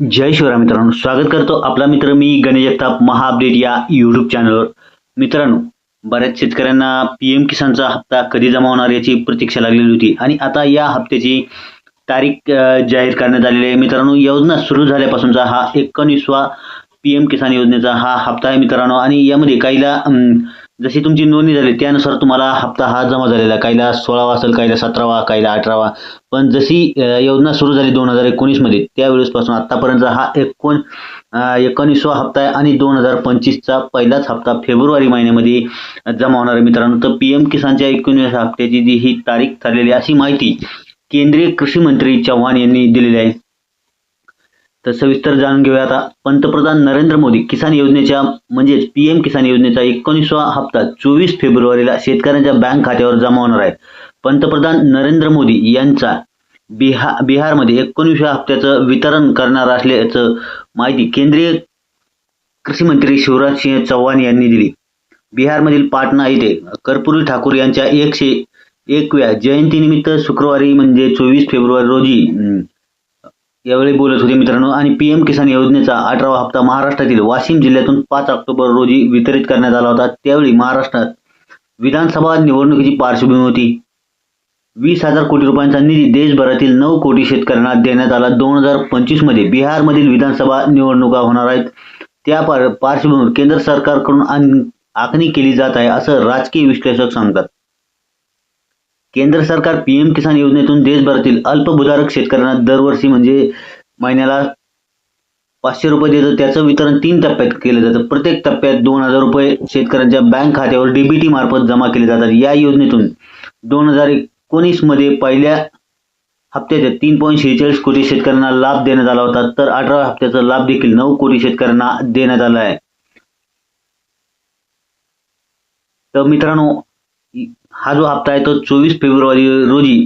जय शिवराय मित्रांनो स्वागत करतो आपला मित्र मी गणेश जगताप महा अपडेट या यूट्यूब चॅनलवर मित्रांनो बऱ्याच शेतकऱ्यांना पी एम किसानचा हप्ता कधी जमा होणार याची प्रतीक्षा लागलेली होती आणि आता या हप्त्याची तारीख जाहीर करण्यात आलेली आहे. मित्रांनो योजना सुरू झाल्यापासूनचा हा एकोणीसवा पी एम किसान योजनेचा हा हप्ता आहे मित्रांनो. आणि यामध्ये काहीला जशी तुमची नोंदणी झाली त्यानुसार तुम्हाला हप्ता हा जमा झालेला आहे. काहीला सोळावा असेल काहीला सतरावा काहीला अठरावा. पण जशी योजना सुरू झाली दोन हजार एकोणीसमध्ये त्यावेळेसपासून आत्तापर्यंत हा एकोण एकोणीसवा हप्ता आहे आणि दोन हजार पंचवीसचा पहिलाच हप्ता फेब्रुवारी महिन्यामध्ये जमा होणार आहे. मित्रांनो तर पी एम किसानच्या एकोणीस हप्त्याची जी ही तारीख ठरलेली आहे, अशी माहिती केंद्रीय कृषी मंत्री चव्हाण यांनी दिलेली आहे. तर सविस्तर जाणून घेऊया आता. पंतप्रधान नरेंद्र मोदी किसान योजनेच्या म्हणजेच पी एम किसान योजनेचा एकोणीसवा हप्ता चोवीस फेब्रुवारीला शेतकऱ्यांच्या बँक खात्यावर जमा होणार आहे. पंतप्रधान नरेंद्र मोदी यांचा बिहा बिहारमध्ये एकोणीसव्या हप्त्याचं वितरण करणार असल्याचं माहिती केंद्रीय कृषी मंत्री शिवराज सिंह चौहान यांनी दिली. बिहारमधील पाटणा येथे कर्पूरी ठाकूर यांच्या एकशे एकव्या जयंतीनिमित्त शुक्रवारी म्हणजे चोवीस फेब्रुवारी रोजी यावेळी बोलत होते मित्रांनो आणि पी एम किसान योजनेचा अठरावा हप्ता महाराष्ट्रातील वाशिम जिल्ह्यातून पाच ऑक्टोबर रोजी वितरित करण्यात आला होता. त्यावेळी महाराष्ट्रात विधानसभा निवडणुकीची पार्श्वभूमी होती. वीस हजार कोटी रुपयांचा निधी देशभरातील नऊ कोटी शेतकऱ्यांना देण्यात आला. दोन हजार पंचवीसमध्ये बिहारमधील विधानसभा निवडणुका होणार आहेत. त्या पार पार्श्वभूमीवर केंद्र सरकारकडून आण- आखणी केली जात आहे असं राजकीय विश्लेषक सांगतात. केंद्र सरकार पीएम किसान योजनेतून देशभरातील अल्पभूधारक शेतकऱ्यांना दरवर्षी म्हणजे महिन्याला पाचशे रुपये देतं. त्याचं वितरण तीन टप्प्यात केलं जातं. प्रत्येक टप्प्यात दोन हजार रुपये शेतकऱ्यांच्या बँक खात्यावर डीबीटी मार्फत जमा केले जातात. या योजनेतून दोन हजार एकोणीसमध्ये पहिल्या हप्त्याच्या तीन पॉईंट शेहेचाळीस कोटी शेतकऱ्यांना लाभ देण्यात आला होता. तर अठरा हप्त्याचा लाभ देखील नऊ कोटी शेतकऱ्यांना देण्यात आला आहे. तर मित्रांनो हा जो हप्ता आहे तो चोवीस फेब्रुवारी रोजी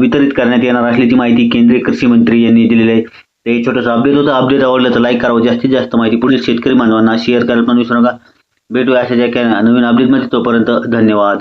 वितरित करण्यात येणार असल्याची माहिती केंद्रीय कृषी मंत्री यांनी दिलेली आहे. ते छोटंसं अपडेट होतं. अपडेट आवडलं तर लाईक करावं जास्तीत जास्त माहिती पुढील शेतकरी बांधवांना शेअर करायला पण विसरू नका भेटूया अशा ज्या नवीन अपडेटमध्ये तोपर्यंत धन्यवाद.